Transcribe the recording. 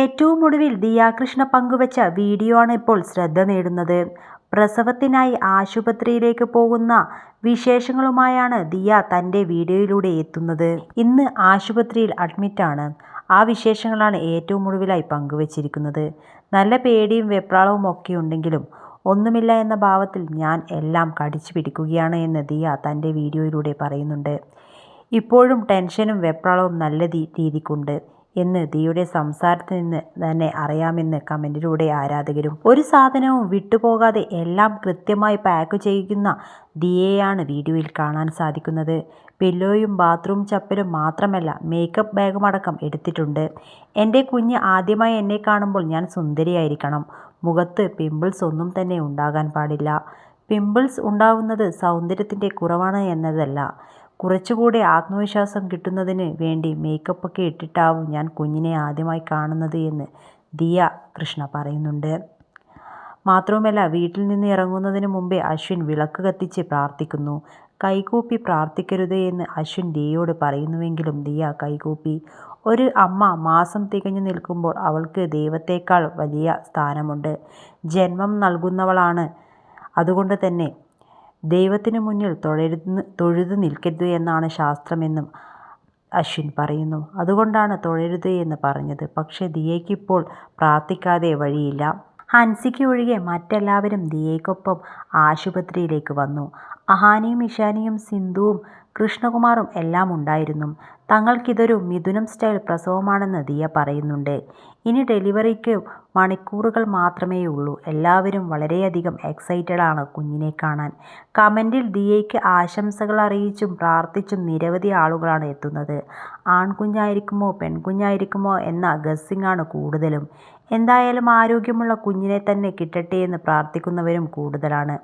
ഏറ്റവും ഒടുവിൽ ദിയാകൃഷ്ണ പങ്കുവച്ച വീഡിയോ ആണ് ഇപ്പോൾ ശ്രദ്ധ നേടുന്നത്. പ്രസവത്തിനായി ആശുപത്രിയിലേക്ക് പോകുന്ന വിശേഷങ്ങളുമായാണ് ദിയ തന്റെ വീഡിയോയിലൂടെ എത്തുന്നത്. ഇന്ന് ആശുപത്രിയിൽ അഡ്മിറ്റാണ് ആ വിശേഷങ്ങളാണ് ഏറ്റവും ഒടുവിലായി പങ്കുവച്ചിരിക്കുന്നത്. നല്ല പേടിയും വെപ്രാളവും ഒക്കെ ഉണ്ടെങ്കിലും ഒന്നുമില്ല എന്ന ഭാവത്തിൽ ഞാൻ എല്ലാം കടിച്ചു പിടിക്കുകയാണ് എന്ന് ദിയ തന്റെ വീഡിയോയിലൂടെ പറയുന്നുണ്ട്. ഇപ്പോഴും ടെൻഷനും വെപ്രാളവും നല്ല രീതിക്കുണ്ട്. എന്ന് ദിയുടെ സംസാരത്തിൽ നിന്ന് തന്നെ അറിയാമെന്ന് കമന്റിലൂടെ ആരാധകരും. ഒരു സാധനവും വിട്ടുപോകാതെ എല്ലാം കൃത്യമായി പാക്ക് ചെയ്യുന്ന ദിയെയാണ് വീഡിയോയിൽ കാണാൻ സാധിക്കുന്നത്. പില്ലോയും ബാത്റൂം ചപ്പലും മാത്രമല്ല മേക്കപ്പ് ബാഗും അടക്കം എടുത്തിട്ടുണ്ട്. എന്റെ കുഞ്ഞ് ആദ്യമായി എന്നെ കാണുമ്പോൾ ഞാൻ സുന്ദരിയായിരിക്കണം. മുഖത്ത് പിമ്പിൾസ് ഒന്നും തന്നെ ഉണ്ടാകാൻ പാടില്ല. പിമ്പിൾസ് ഉണ്ടാവുന്നത് സൗന്ദര്യത്തിന്റെ കുറവാണ് എന്നതല്ല. കുറച്ചുകൂടി ആത്മവിശ്വാസം കിട്ടുന്നതിന് വേണ്ടി മേക്കപ്പൊക്കെ ഇട്ടിട്ടാവും ഞാൻ കുഞ്ഞിനെ ആദ്യമായി കാണുന്നത് എന്ന് ദിയ കൃഷ്ണ പറയുന്നുണ്ട്. മാത്രവുമല്ല വീട്ടിൽ നിന്ന് ഇറങ്ങുന്നതിന് മുമ്പേ അശ്വിൻ വിളക്ക് കത്തിച്ച് പ്രാർത്ഥിക്കുന്നു. കൈകൂപ്പി പ്രാർത്ഥിക്കരുത് എന്ന് അശ്വിൻ ദിയയോട് പറയുന്നുവെങ്കിലും ദിയ കൈകൂപ്പി. ഒരു അമ്മ മാസം തികഞ്ഞു നിൽക്കുമ്പോൾ അവൾക്ക് ദൈവത്തേക്കാൾ വലിയ സ്ഥാനമുണ്ട്. ജന്മം നൽകുന്നവളാണ്. അതുകൊണ്ട് തന്നെ ദൈവത്തിന് മുന്നിൽ തൊഴരുന്ന് തൊഴുതു നിൽക്കരുത് എന്നാണ് ശാസ്ത്രമെന്നും അശ്വിൻ പറയുന്നു. അതുകൊണ്ടാണ് തൊഴരുത് എന്ന് പറഞ്ഞത്. പക്ഷേ ദിയയ്ക്കിപ്പോൾ പ്രാർത്ഥിക്കാതെ വഴിയില്ല. ഹൻസിക്ക് ഒഴികെ മറ്റെല്ലാവരും ദിയയ്ക്കൊപ്പം ആശുപത്രിയിലേക്ക് വന്നു. അഹാനിയും ഇഷാനിയും സിന്ധുവും കൃഷ്ണകുമാറും എല്ലാം ഉണ്ടായിരുന്നു. തങ്ങൾക്കിതൊരു മിഥുനം സ്റ്റൈൽ പ്രസവമാണെന്ന് ദിയ പറയുന്നുണ്ട്. ഇനി ഡെലിവറിക്ക് മണിക്കൂറുകൾ മാത്രമേ ഉള്ളൂ എല്ലാവരും വളരെയധികം എക്സൈറ്റഡ് ആണ് കുഞ്ഞിനെ കാണാൻ. കമന്റിൽ ദിയയ്ക്ക് ആശംസകൾ അറിയിച്ചും പ്രാർത്ഥിച്ചും നിരവധി ആളുകളാണ് എത്തുന്നത്. ആൺകുഞ്ഞായിരിക്കുമോ പെൺകുഞ്ഞായിരിക്കുമോ എന്ന ഗസ്സിങ്ങാണ് കൂടുതലും. എന്തായാലും ആരോഗ്യമുള്ള കുഞ്ഞിനെ തന്നെ കിട്ടട്ടെ എന്ന് പ്രാർത്ഥിക്കുന്നവരും കൂടുതലാണ്.